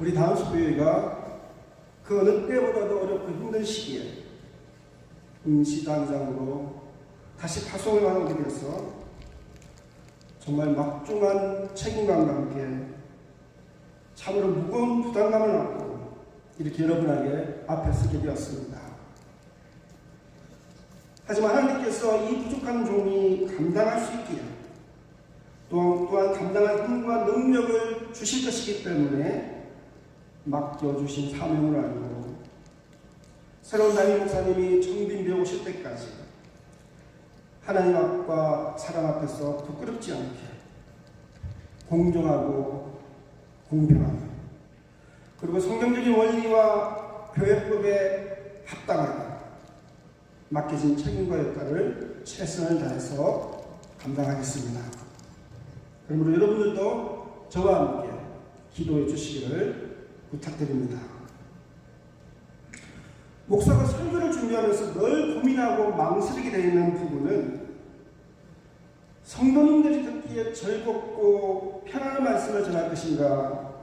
우리 다운스 교회가 그 어느 때보다도 어렵고 힘든 시기에 임시당장으로 다시 파송을 하게 되어서 정말 막중한 책임감과 함께 참으로 무거운 부담감을 안고 이렇게 여러분에게 앞에 서게 되었습니다. 하지만 하나님께서 이 부족한 종이 감당할 수 있기에 또한, 또한 감당할 힘과 능력을 주실 것이기 때문에 맡겨주신 사명을 알고 새로운 담임 목사님이 청빈비에 오실 때까지 하나님 앞과 사람 앞에서 부끄럽지 않게 공정하고 공평하게 그리고 성경적인 원리와 교회법에 합당하게 맡겨진 책임과 역할을 최선을 다해서 감당하겠습니다. 그러므로 여러분들도 저와 함께 기도해 주시기를 부탁드립니다. 목사가 설교를 준비하면서 늘 고민하고 망설이게 되어 있는 부분은 성도님들이 듣기에 즐겁고 편안한 말씀을 전할 것인가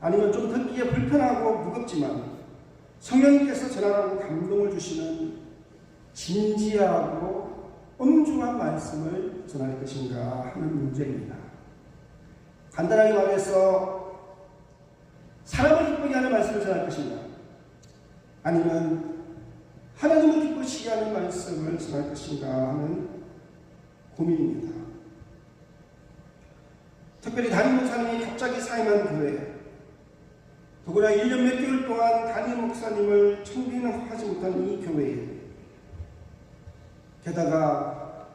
아니면 좀 듣기에 불편하고 무겁지만 성령님께서 전하라고 감동을 주시는 진지하고 엄중한 말씀을 전할 것인가 하는 문제입니다. 간단하게 말해서 사람을 기쁘게 하는 말씀을 전할 것인가 아니면 하나님을 기쁘시게 하는 말씀을 전할 것인가 하는 고민입니다. 특별히 담임 목사님이 갑자기 사임한 교회 더구나 1년 몇 개월 동안 담임 목사님을 청빙하지 못한 이 교회에 게다가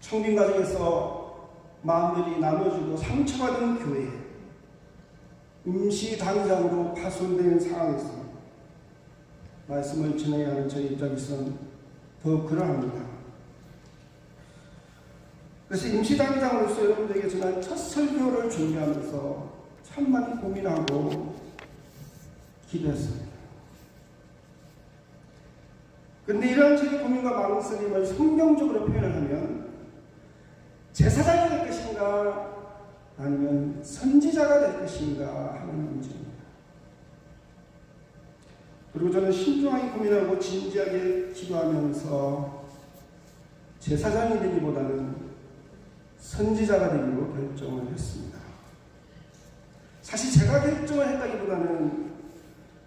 청빙 과정에서 마음들이 나눠지고 상처받은 교회에 임시 당장으로 파손된 상황에서 말씀을 전해야 하는 저희 입장에서는 더 그러합니다. 그래서 임시당장으로서 여러분들에게 전한 첫 설교를 준비하면서 참 많이 고민하고 기도했습니다. 그런데 이런 저희 고민과 망설임을 성경적으로 표현을 하면 제사장이 될 것인가 아니면 선지자가 될 것인가 하는 문제입니다. 그리고 저는 신중하게 고민하고 진지하게 기도하면서 제사장이 되기보다는 선지자가 되기로 결정을 했습니다. 사실 제가 결정을 했다기보다는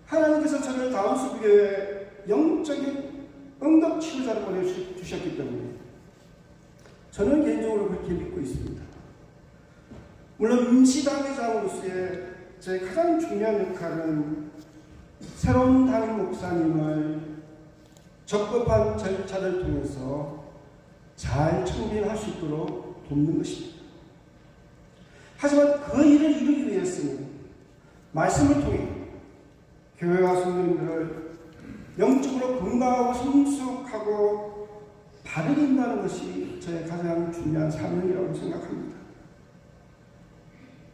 하나님께서 저를 다운스교회 영적인 응급치료자로 보내주셨기 때문에 저는 개인적으로 그렇게 믿고 있습니다. 물론 임시당회장으로서의 제 가장 중요한 역할은 새로운 담임 목사님을 적법한 절차를 통해서 잘 청빙할 수 있도록 돕는 것입니다. 하지만 그 일을 이루기 위해서는 말씀을 통해 교회와 성도님들을 영적으로 건강하고 성숙하고 바르게 인다는 것이 저의 가장 중요한 사명이라고 생각합니다.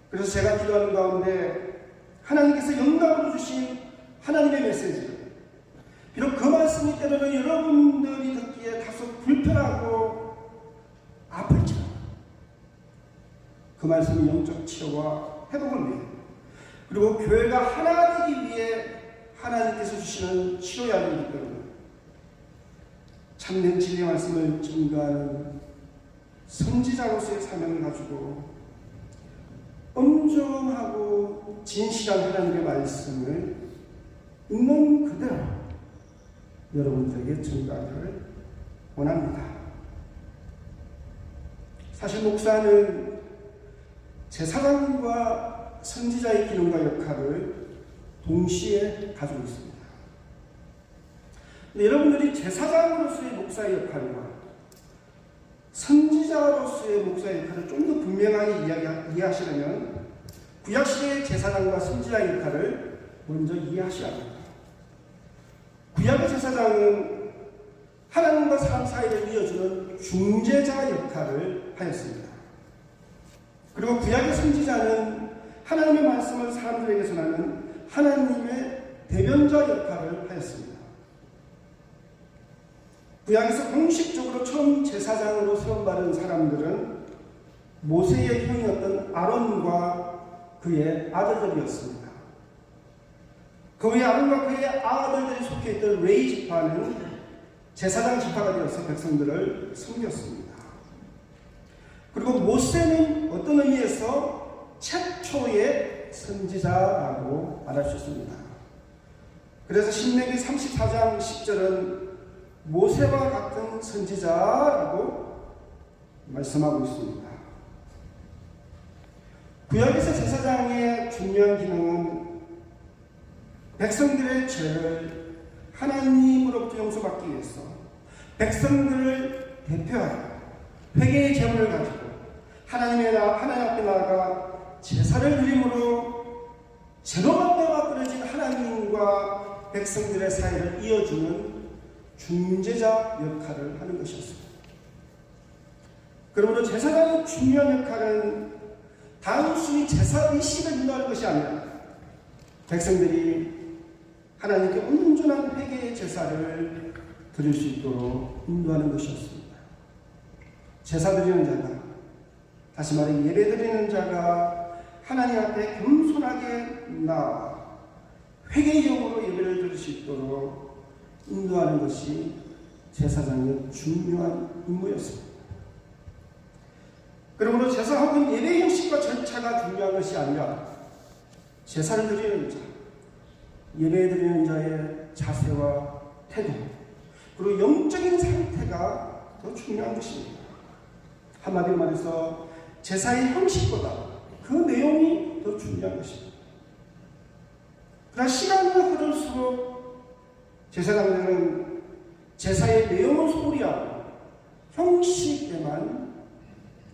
그래서 제가 기도하는 가운데 하나님께서 영감으로 주신 하나님의 메시지. 비록 그 말씀이 때로는 여러분들이 듣기에 다소 불편하고 아플지만 그 말씀이 영적 치료와 회복을 위해 그리고 교회가 하나 되기 위해 하나님께서 주시는 치료약이기 때문에 참된 진리의 말씀을 증거하는 선지자로서의 사명을 가지고 엄정하고 진실한 하나님의 말씀을 있는 그대로 여러분들에게 증가하기를 원합니다. 사실 목사는 제사장과 선지자의 기능과 역할을 동시에 가지고 있습니다. 여러분들이 제사장으로서의 목사의 역할과 선지자로서의 목사의 역할을 좀 더 분명하게 이해하시려면 구약시대의 제사장과 선지자의 역할을 먼저 이해하셔야 합니다. 구약의 제사장은 하나님과 사람 사이를 이어주는 중재자 역할을 하였습니다. 그리고 구약의 선지자는 하나님의 말씀을 사람들에게 전하는 하나님의 대변자 역할을 하였습니다. 구약에서 공식적으로 처음 제사장으로 세움받은 사람들은 모세의 형이었던 아론과 그의 아들들이었습니다. 그의 아론과 그의 아들들이 속해 있던 레이 지파는 제사장 지파가 되어서 백성들을 섬겼습니다. 그리고 모세는 어떤 의미에서 최초의 선지자라고 말할 수 있습니다. 그래서 신명기 34장 10절은 모세와 같은 선지자라고 말씀하고 있습니다. 구약에서 제사장의 중요한 기능은 백성들의 죄를 하나님으로부터 용서받기 위해서 백성들을 대표하여 회개의 제물을 가지고 하나님의 나, 하나님 앞에 나아가 제사를 드림으로 제로만 대와 끊어진 하나님과 백성들의 사이를 이어주는 중재자 역할을 하는 것이었습니다. 그러므로 제사장의 중요한 역할은 단순히 제사 의식을 인도하는 것이 아니라 백성들이 하나님께 온전한 회개의 제사를 드릴 수 있도록 인도하는 것이었습니다. 제사 드리는 자가 다시 말해 예배 드리는 자가 하나님 앞에 겸손하게 나와 회개의 영으로 예배를 드릴 수 있도록 인도하는 것이 제사장의 중요한 임무였습니다. 그러므로 제사 혹은 예배 형식과 절차가 중요한 것이 아니라 제사를 드리는 자, 예배 드리는 자의 자세와 태도, 그리고 영적인 상태가 더 중요한 것입니다. 한마디로 말해서 제사의 형식보다 그 내용이 더 중요한 것입니다. 그러나 시간이 흐를수록 제사장들은 제사의 내용을 소홀히 하고 형식에만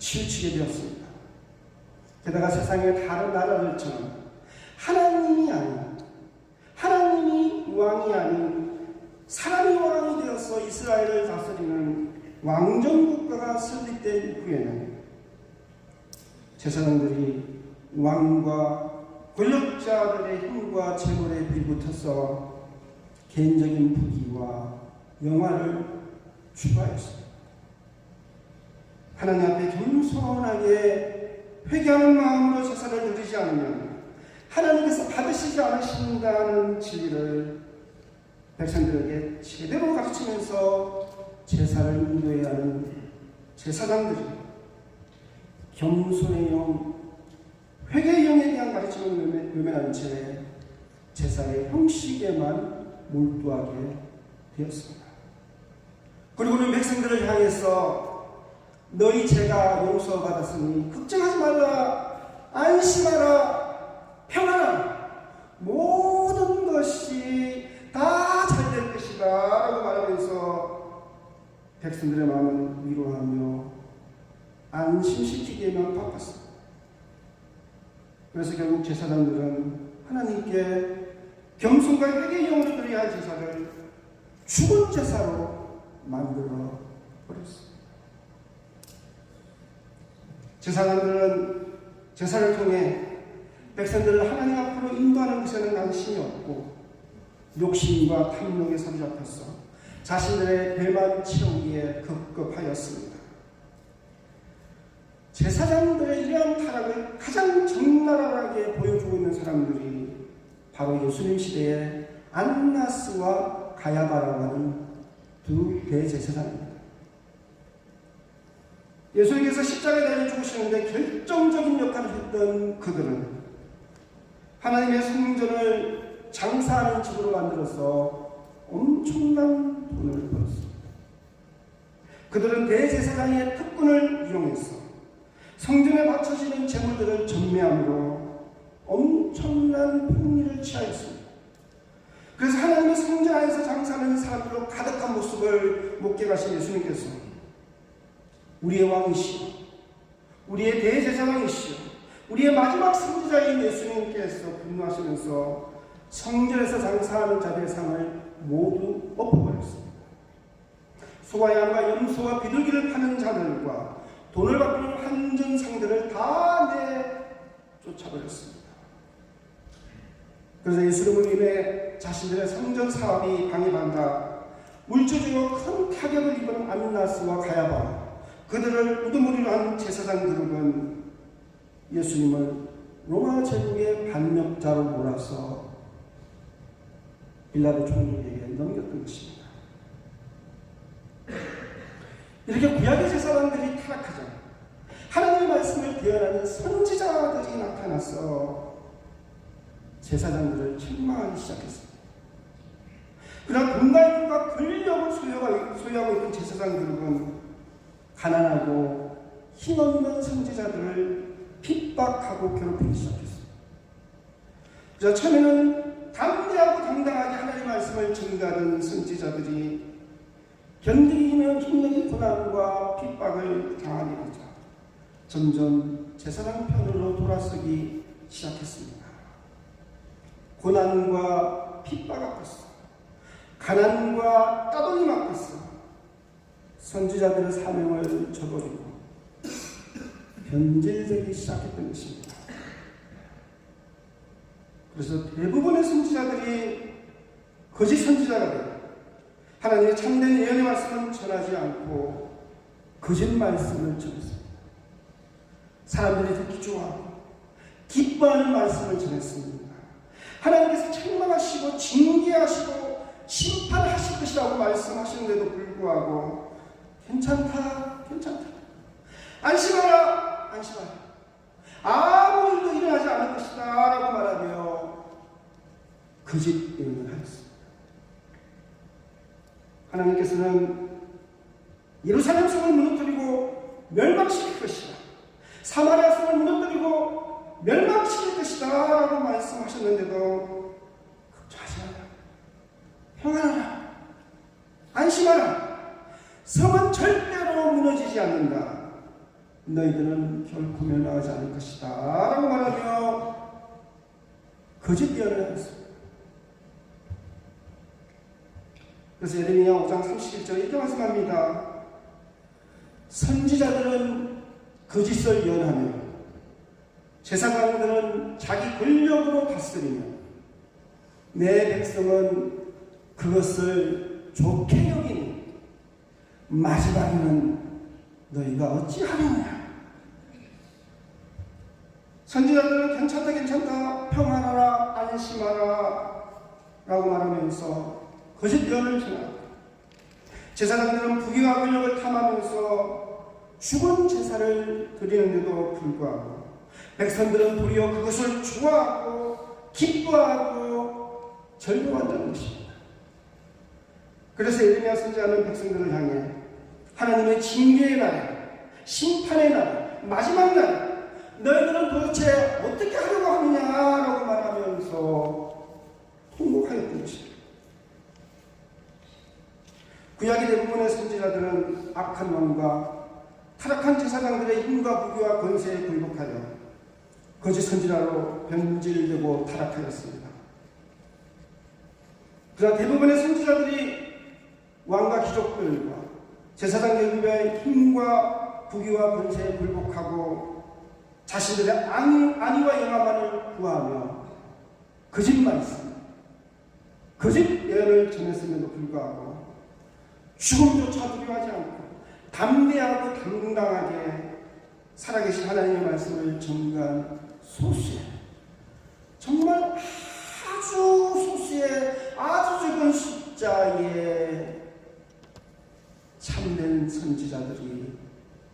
치우치게 되었습니다. 게다가 세상의 다른 나라들처럼 하나님이 아닌 하나님이 왕이 아닌 사람이 왕이 되어서 이스라엘을 다스리는 왕정 국가가 설립된 후에는 제사장들이 왕과 권력자들의 힘과 재물에 빌붙어서 개인적인 부귀와 영화를 추구하였습니다. 하나님 앞에 겸손하게 회개하는 마음으로 제사를 드리지 않으면 하나님께서 받으시지 않으신다는 진리를 백성들에게 제대로 가르치면서 제사를 인도해야 하는 제사장들이 겸손의 영, 회개의 영에 대한 가르침을 외면한 채 제사의 형식에만 몰두하게 되었습니다. 그리고는 백성들을 향해서 너희 죄가 용서받았으니 걱정하지 말라 안심하라 평안하 모든 것이 다 잘 될 것이다 라고 말하면서 백성들의 마음을 위로하며 안심시키기에만 바빴습니다. 그래서 결국 제사장들은 하나님께 겸손과 회개의 영으로 드려야 할 제사를 죽은 제사로 만들어 버렸습니다. 제사장들은 제사를 통해 백성들을 하나님 앞으로 인도하는 것에는 관심이 없고 욕심과 탐욕에 사로잡혀서 자신들의 배만 채우기에 급급하였습니다. 제사장들의 이러한 타락을 가장 적나라하게 보여주고 있는 사람들이 바로 예수님 시대의 안나스와 가야바라고 하는 두 대제사장입니다. 예수님께서 십자가에 달려 죽으시는데 결정적인 역할을 했던 그들은 하나님의 성전을 장사하는 집으로 만들어서 엄청난 돈을 벌었습니다. 그들은 대제사장의 특권을 이용해서 성전에 바쳐지는 재물들을 전매함으로 엄청난 풍리를 취하였습니다. 그래서 하나님의 성전 안에서 장사하는 사람들로 가득한 모습을 목격하신 예수님께서 우리의 왕이시여, 우리의 대제사장이시여, 우리의 마지막 선지자인 예수님께서 분노하시면서 성전에서 장사하는 자들의 상을 모두 엎어버렸습니다. 소와 양과 염소와 비둘기를 파는 자들과 돈을 바꾸는 환전 상들을 다 내쫓아버렸습니다. 그래서 예수님을 인해 자신들의 성전 사업이 방해받다 물질적으로 큰 타격을 입은 안나스와 가야바 그들을 우두머리로 한 제사장 그룹은 예수님을 로마 제국의 반역자로 몰아서 빌라도 총독에게 넘겼던 것입니다. 이렇게 구약의 제사장들이 타락하자 하나님의 말씀을 대언하는 선지자들이 나타나서 제사장들을 책망하기 시작했습니다. 그러나 공간과 권력을 소유하고, 소유하고 있던 제사장들은 가난하고 힘없는 선지자들을 핍박하고 괴롭히기 시작했습니다. 그래서 처음에는 담대하고 당당하게 하나님의 말씀을 전가하는 선지자들이 견디기 힘든 힘든 고난과 핍박을 당하게 되자 점점 제사장 편으로 돌아서기 시작했습니다. 고난과 핍박 앞에서 가난과 따돌림 앞에서 선지자들의 사명을 저버리고 변질되기 시작했던 것입니다. 그래서 대부분의 선지자들이 거짓 선지자가 되고 하나님의 참된 예언의 말씀을 전하지 않고 거짓 말씀을 전했습니다. 사람들이 듣기 좋아하고 기뻐하는 말씀을 전했습니다. 하나님께서 책망하시고 징계하시고 심판하실 것이라고 말씀하시는데도 불구하고 괜찮다, 괜찮다. 안심하라, 안심하라. 아무 일도 일어나지 않을 것이다 라고 말하며 거짓 예언을 하였습니다. 하나님께서는 예루살렘 성을 무너뜨리고 멸망시킬 것이다. 사마리아 성을 무너뜨리고 멸망시킬 것이다 라고 말씀하셨는데도 걱정하지 마라. 평안하라. 안심하라. 성은 절대로 무너지지 않는다. 너희들은 결코 멸망하지 않을 것이다. 라고 말하며 거짓 예언을 했습니다. 그래서 예레미야 5장 31절 이렇게 말씀합니다. 선지자들은 거짓을 예언하며 제사장들은 자기 권력으로 다스리며 내 백성은 그것을 좋게 여기니 마지막에는 너희가 어찌하느냐 선지자들은 괜찮다 괜찮다 평안하라 안심하라 라고 말하면서 거짓 예언을 전하고 제사장들은 부귀와 권력을 탐하면서 죽은 제사를 드리는데도 불구하고 백성들은 도리어 그것을 좋아하고 기뻐하고 절망한다는 것입니다. 그래서 예레미야 선지자는 백성들을 향해 하나님의 징계의 날, 심판의 날, 마지막 날 너희들은 도대체 어떻게 하려고 하느냐라고 말하면서 통곡하였던 것입니다. 구약의 대부분의 선지자들은 악한 왕과 타락한 제사장들의 힘과 부귀와 권세에 굴복하여 거짓 선지자로 변질되고 타락하였습니다. 그러나 대부분의 선지자들이 왕과 귀족들과 제사장 계급의 힘과 부귀와 권세에 굴복하고 자신들의 안, 안위와 영화만을 구하며 거짓 말씀, 거짓 예언을 전했음에도 불구하고 죽음조차 두려워하지 않고 담대하고 당당하게 살아계신 하나님의 말씀을 전가한 소수의 정말 아주 소수의 아주 적은 숫자의 참된 선지자들이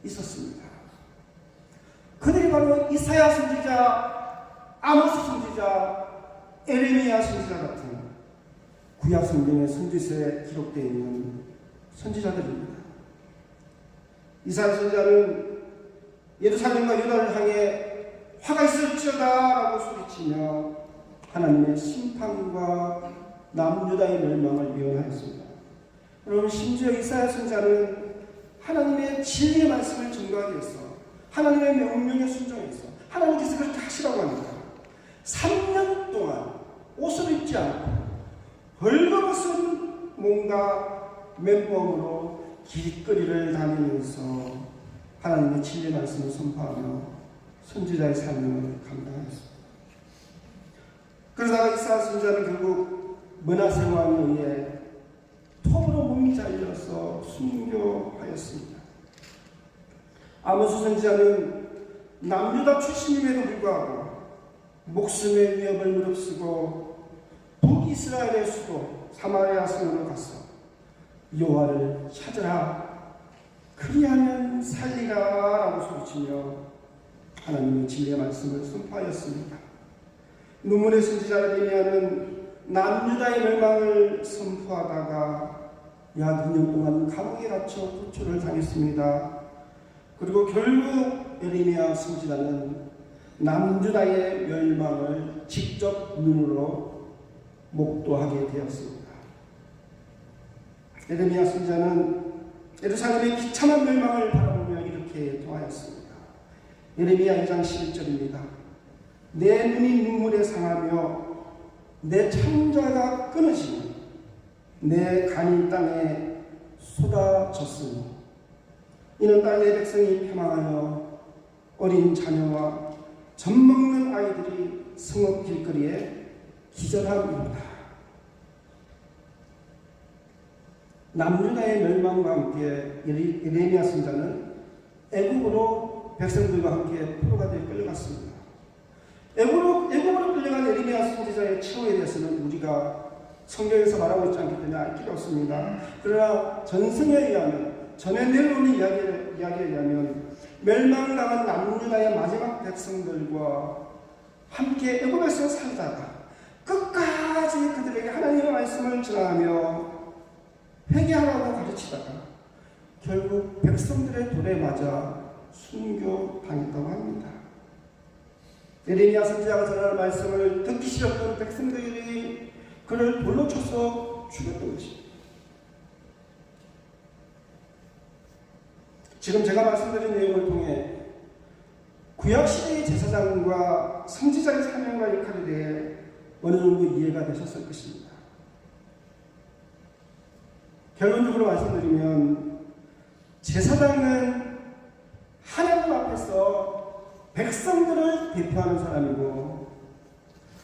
있었습니다. 그들이 바로 이사야 선지자, 아모스 선지자, 에레미야 선지자 같은 구약 성경의 선지서에 기록되어 있는 선지자들입니다. 이사야 선지자는 예루살렘과 유다를 향해 화가 있을지어다라고 소리치며 하나님의 심판과 남유다의 멸망을 예언하였습니다. 심지어 이사야 선지자는 하나님의 진리의 말씀을 전가하기 위해서 하나님의 명령에 순종해서 하나님께서 그렇게 하시라고 합니다. 3년 동안 옷을 입지 않고 벌거벗은 몸과 맨몸으로 길거리를 다니면서 하나님의 진리 말씀을 선포하며 선지자의 사명을 감당하였습니다. 그러다가 이스라엘 선지자는 결국 왕에 의해 톱으로 몸이 잘려서 순교하였습니다. 아모스 선지자는 남유다 출신임에도 불구하고 목숨의 위협을 무릅쓰고 북이스라엘의 수도 사마리아 성으로 가서 여호와를 찾으라 그리하면 살리라 라고 소리치며 하나님의 진리의 말씀을 선포하였습니다. 눈물의 선지자 에레미야는 남유다의 멸망을 선포하다가 약 2년 동안 감옥에 갇혀 구출을 당했습니다. 그리고 결국 에레미야 선지자는 남유다의 멸망을 직접 눈으로 목도하게 되었습니다. 에레미야 선지자는 예루살렘의 비참한 멸망을 바라보며 이렇게 통하였습니다. 예레미야 2장 11절입니다. 내 눈이 눈물에 상하며 내 창자가 끊어지며 내 간이 땅에 쏟아졌으니 이는 땅의 백성이 패망하여 어린 자녀와 젖 먹는 아이들이 성읍 길거리에 기절함입니다. 남유다의 멸망과 함께 예레미야 선자는 애국으로 백성들과 함께 포로가 되어 끌려갔습니다. 애국으로 끌려간 예레미야 선지자의 최후에 대해서는 우리가 성경에서 말하고 있지 때문에 알 길이 없습니다. 그러나 전승에 의하면 전에 내려오는 이야기에, 이야기에 의하면 멸망당한 남유다의 마지막 백성들과 함께 애국에서 살다가 끝까지 그들에게 하나님의 말씀을 전하며 회개하라고 가르치다가 결국 백성들의 돌에 맞아 순교당했다고 합니다. 예레미야 선지자가 전하는 말씀을 듣기 싫었던 백성들이 그를 돌로 쳐서 죽였던 것입니다. 지금 제가 말씀드린 내용을 통해 구약시대의 제사장과 선지자의 사명과 역할에 대해 어느 정도 이해가 되셨을 것입니다. 결론적으로 말씀드리면 제사장은 하나님 앞에서 백성들을 대표하는 사람이고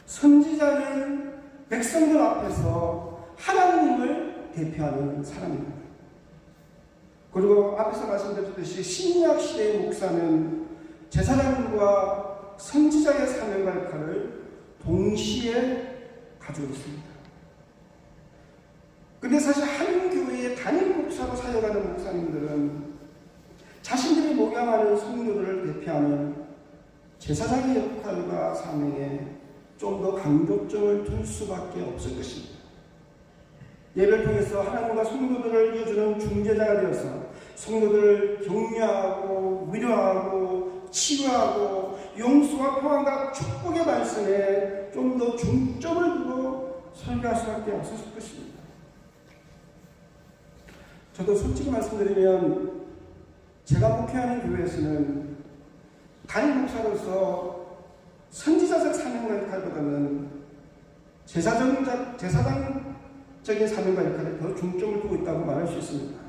선지자는 백성들 앞에서 하나님을 대표하는 사람입니다. 그리고 앞에서 말씀드렸듯이 신약 시대의 목사는 제사장과 선지자의 사명과 역할을 동시에 가지고 있습니다. 근데 사실 한 교회의 단임 목사로 사역하는 목사님들은 자신들이 목양하는 성도들을 대표하는 제사장의 역할과 사명에 좀 더 강조점을 둘 수밖에 없을 것입니다. 예배를 통해서 하나님과 성도들을 이어주는 중재자가 되어서 성도들을 격려하고 위로하고 치유하고 용서와 평안과 축복의 말씀에 좀 더 중점을 두고 설교할 수밖에 없었을 것입니다. 저도 솔직히 말씀드리면 제가 목회하는 교회에서는 단임 목사로서 선지자적 사명과 역할보다는 제사장, 제사장적인 사명과 역할에 더 중점을 두고 있다고 말할 수 있습니다.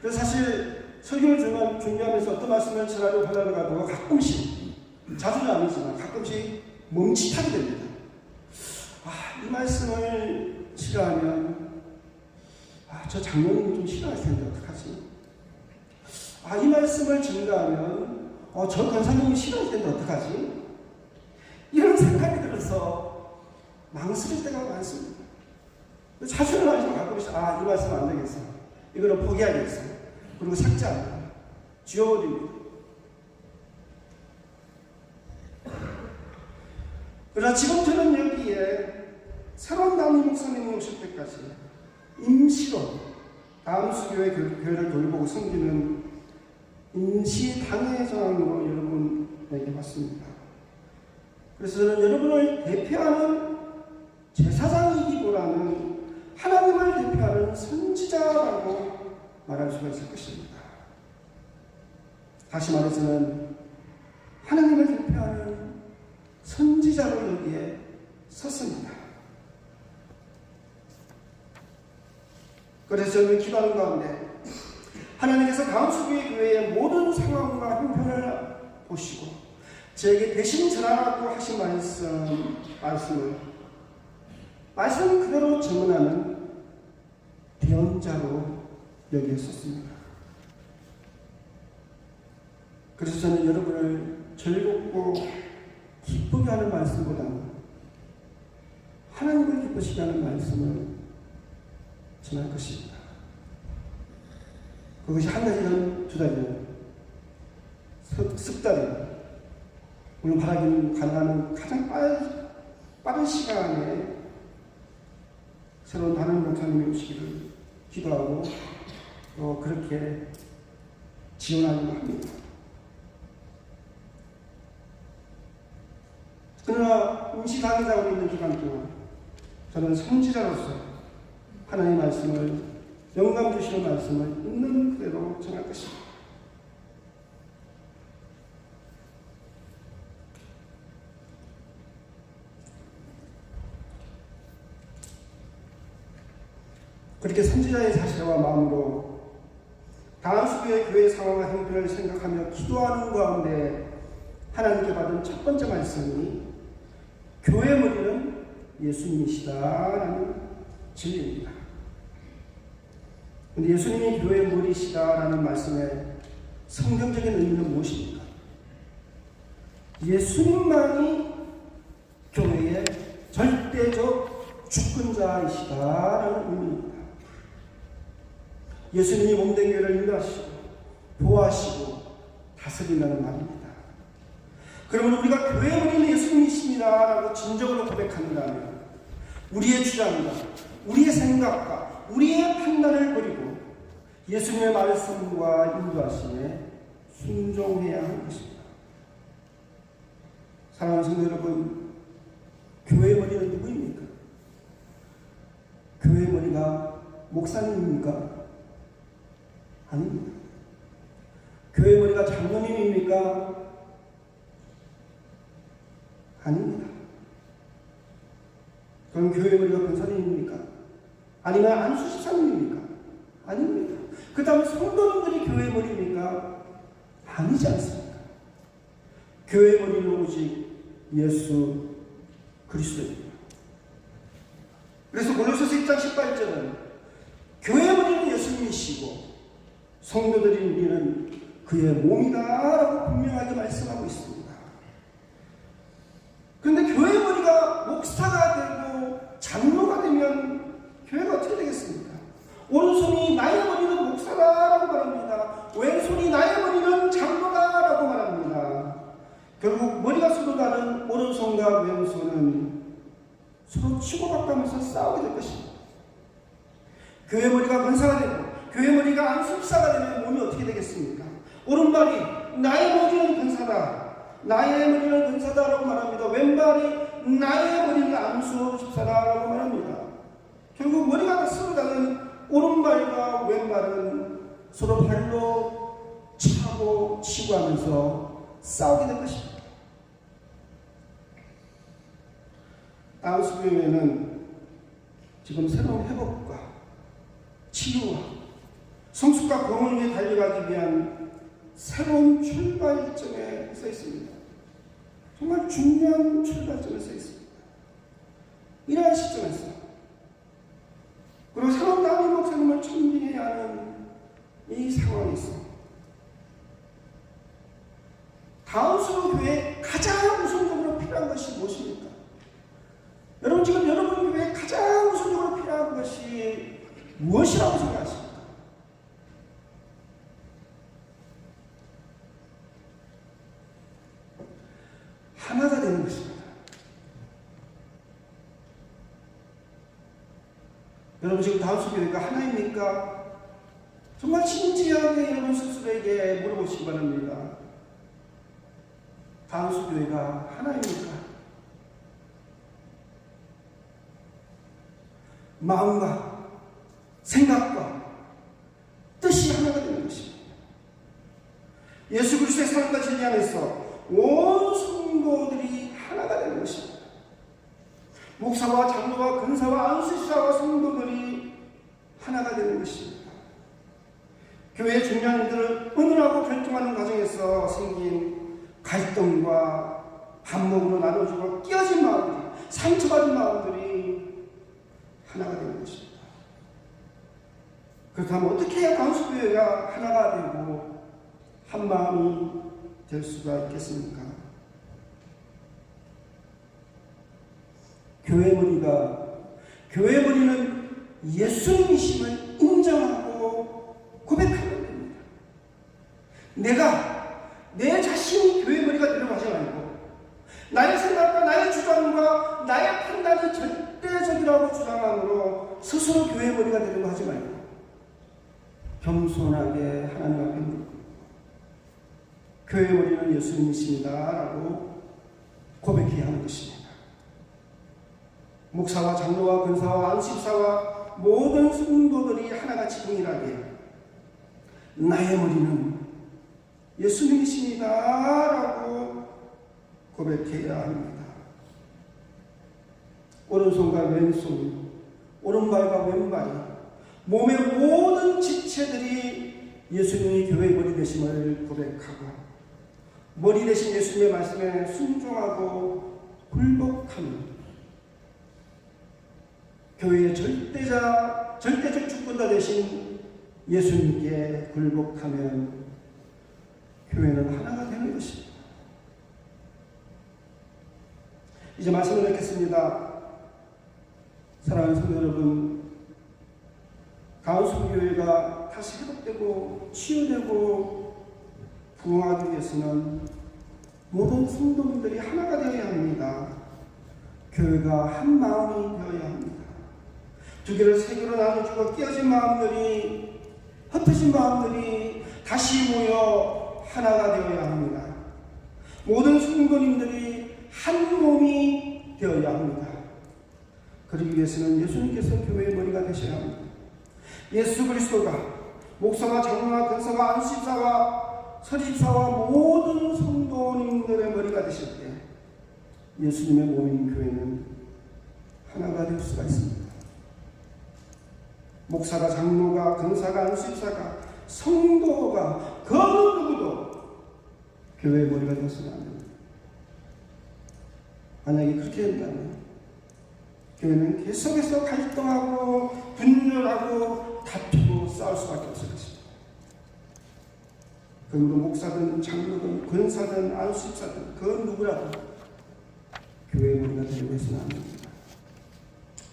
그래서 사실 설교를 준비하- 준비하면서 어떤 말씀을 전하려고 하다가도 가끔씩, 자주는 아니지만 가끔씩 멈칫하게 됩니다. 아, 이 말씀을 싫어하면, 아, 저 장로님이 좀 싫어할 텐데 어떡하지? 아, 이 말씀을 전가하면, 어, 저 권사님이 싫어할 텐데 어떡하지? 이런 생각이 들어서 망설일 때가 많습니다. 자주는 아니지만 가끔씩, 아, 이 말씀 안 되겠어. 이거는 포기하겠어. 그리고 삭제합니다. 지워버립니다. 그러나 지금 저는 여기에 새로운 담임 목사님이 오실 때까지 임시로 다음 수교회 교- 교회를 돌보고 섬기는 임시 당회 장으로 여러분에게 왔습니다. 그래서 저는 여러분을 대표하는 제사장이기보다는 하나님을 대표하는 선지자라고 말할 수가 있을 것입니다. 다시 말해서는 하나님을 대표하는 선지자로 여기에 섰습니다. 그래서 저는 기도하는 가운데 하나님께서 다음수교회 교회의 모든 상황과 형편을 보시고 저에게 대신 전하라고 하신 말씀, 말씀을 말씀 그대로 증언하는 대언자로 여기에 섰습니다. 그래서 저는 여러분을 즐겁고 기쁘게 하는 말씀보다는 하나님을 될 것이라는 말씀을 전할 것입니다. 그것이 한 달이든 두 달이든 석, 석 달이든 오늘 바라기는 가능한 가장 빠른, 빠른 시간에 새로운 다른 목사님이 오시기를 기도하고 또 그렇게 지원하려고 합니다. 그러나 임시강의자로 있는 기간 동안 저는 선지자로서 하나님의 말씀을 영감 주시는 말씀을 있는 그대로 전할 것입니다. 그렇게 선지자의 자세와 마음으로 다음 수교의 교회 상황과 형편을 생각하며 기도하는 가운데 하나님께 받은 첫 번째 말씀이 교회 머리는 예수님이시다라는 진리입니다. 근데 예수님이 교회 머리시다라는 말씀의 성경적인 의미는 무엇입니까? 예수님만이 교회의 절대적 주권자이시다라는 의미입니다. 예수님이 몸된 교회를 인도하시고 보호하시고 다스린다는 말입니다. 그러면 우리가 교회 머리는 예수님이십니다라고 진정으로 고백한다면 우리의 주장과 우리의 생각과 우리의 판단을 버리고 예수님의 말씀과 인도하심에 순종해야 하는 것입니다. 사랑하는 성도 여러분, 교회 머리는 누구입니까? 교회 머리가 목사님입니까? 아닙니다. 교회 머리가 장로님입니까? 아닙니다. 그럼 교회 머리가 권사님입니까? 아니면 안수집사님입니까? 아닙니다. 그 다음에 성도님들이 교회 머리입니까? 아니지 않습니까? 교회 머리는 오직 예수 그리스도입니다. 그래서 골로새서 1장 18절은 교회 머리는 예수님이시고 성도들인 우리는 그의 몸이다라고 분명하게 말씀하고 있습니다. 그런데 교회 머리가 목사가 되고 장로가 되면 교회가 어떻게 되겠습니까? 오른손이 나의 머리는 목사다라고 말합니다. 왼손이 나의 머리는 장로다라고 말합니다. 결국 머리가 서로 다른 오른손과 왼손은 서로 치고받가면서 싸우게 될 것입니다. 교회 머리가 권사가 되고 교회 머리가 안수사가 되면 몸이 어떻게 되겠습니까? 오른발이 나의 머리는 권사다. 나의 머리는 권사다라고 말합니다. 왼발이 나의 머리는 안수 집사다라고 말합니다. 결국 머리가 다른 오른발과 왼발은 서로 발로 차고 치고 하면서 싸우게 될 것입니다. 안수교회는 지금 새로운 회복과 치유와 성숙과 위해 달려가기 위한 새로운 출발점에 서 있습니다. 정말 중요한 출발점에 서 있습니다. 이러한 시점에서 그리고 새로운 담임 목사님을 준비해야 하는 이 상황에서 다음 수로 교회에 가장 우선적으로 필요한 것이 무엇입니까? 여러분 지금 여러분 교회에 가장 우선적으로 필요한 것이 무엇이라고 생각하십니까? 하나가 되는 것입니다. 여러분 지금 다음 수교회가 하나입니까? 정말 진지하게 여러분 스스로에게 물어보시기 바랍니다. 다음 수교회가 하나입니까? 마음과 생각과 뜻이 하나가 되는 것입니다. 예수 그리스도의 삶과 진리 안에서 온 성도들이 하나가 되는 것입니다. 목사와 장로와 근사와 안수사와 성도들이 하나가 되는 것입니다. 교회 일들을 은은하고 결정하는 과정에서 생긴 갈등과 반목으로 나눠주고 끼어진 마음들이 상처받은 마음들이 하나가 되는 것입니다. 그렇다면 어떻게 해야 다수교회가 하나가 되고 한 마음이 될 수가 있겠습니까? 교회 머리가 교회 머리는 예수님이심을 인정하고 고백하는 겁니다. 내가 내 자신이 교회 머리가 되려고 하지 말고 나의 생각과 나의 주장과 나의 판단이 절대적이라고 주장함으로 스스로 교회 머리가 되려고 하지 말고 겸손하게 하나님 앞에 묻고 교회 머리는 예수님이십니다라고 고백해야 하는 것입니다. 목사와 장로와 근사와 안식사와 모든 성도들이 하나같이 동일하게 나의 머리는 예수님이십니다라고 고백해야 합니다. 오른손과 왼손, 오른발과 왼발이 몸의 모든 지체들이 예수님이 교회의 머리 되심을 고백하고 머리 대신 예수님의 말씀에 순종하고 굴복하는 교회의 절대자, 절대적 주권자 되신 예수님께 굴복하면 교회는 하나가 되는 것입니다. 이제 말씀을 맺겠습니다. 사랑하는 성도 여러분, 가은수교회가 다시 회복되고 치유되고 부흥하기 위해서는 모든 성도님들이 하나가 되어야 합니다. 교회가 한 마음이 되어야 합니다. 두 개를 세 개로 나눠주고 깨어진 마음들이 흩어진 마음들이 다시 모여 하나가 되어야 합니다. 모든 성도님들이 한 몸이 되어야 합니다. 그러기 위해서는 예수님께서 교회의 머리가 되셔야 합니다. 예수 그리스도가 목사와 장로와 근사와 안식사와 설립사와 모든 성도님들의 머리가 되실 때 예수님의 몸인 교회는 하나가 될 수가 있습니다. 목사가 장로가 근사가 안식사가 성도가 그 누구도 교회의 머리가 되어서는 안 됩니다. 만약에 그렇게 된다면 교회는 계속해서 갈등하고 분열하고 다투고 싸울 수밖에 없을 것입니다. 그러므로 목사든 장로든 권사든 안수집사든 그 누구라도 교회의 머리가 되려고 해서는 안 됩니다.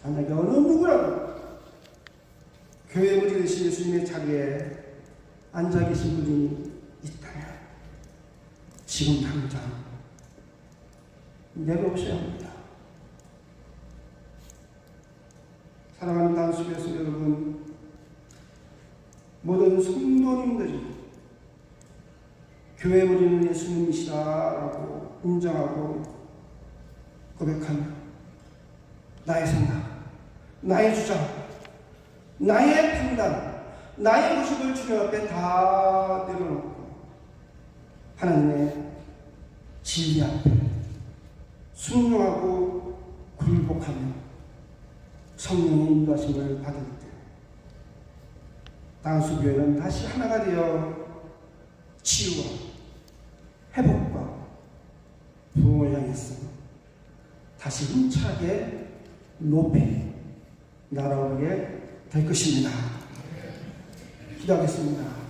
만약에 어느 누구라도 교회 머리 되신 예수님의 자리에 앉아 계신 분이 있다면 지금 당장 내려오셔야 합니다. 사랑하는 단수교수 여러분, 모든 성도님들이 교회 머리는 예수님이시다라고 인정하고 고백하며 나의 생각, 나의 주장, 나의 판단, 나의 모습을 주님 앞에 다 내려놓고 하나님의 진리 앞에 순종하고 굴복하며 성령의 인도하심을 받을 때 당수교회는 다시 하나가 되어 치유와 회복과 부흥을 향해서 다시 힘차게 높이 날아오게 될 것입니다. 기도하겠습니다.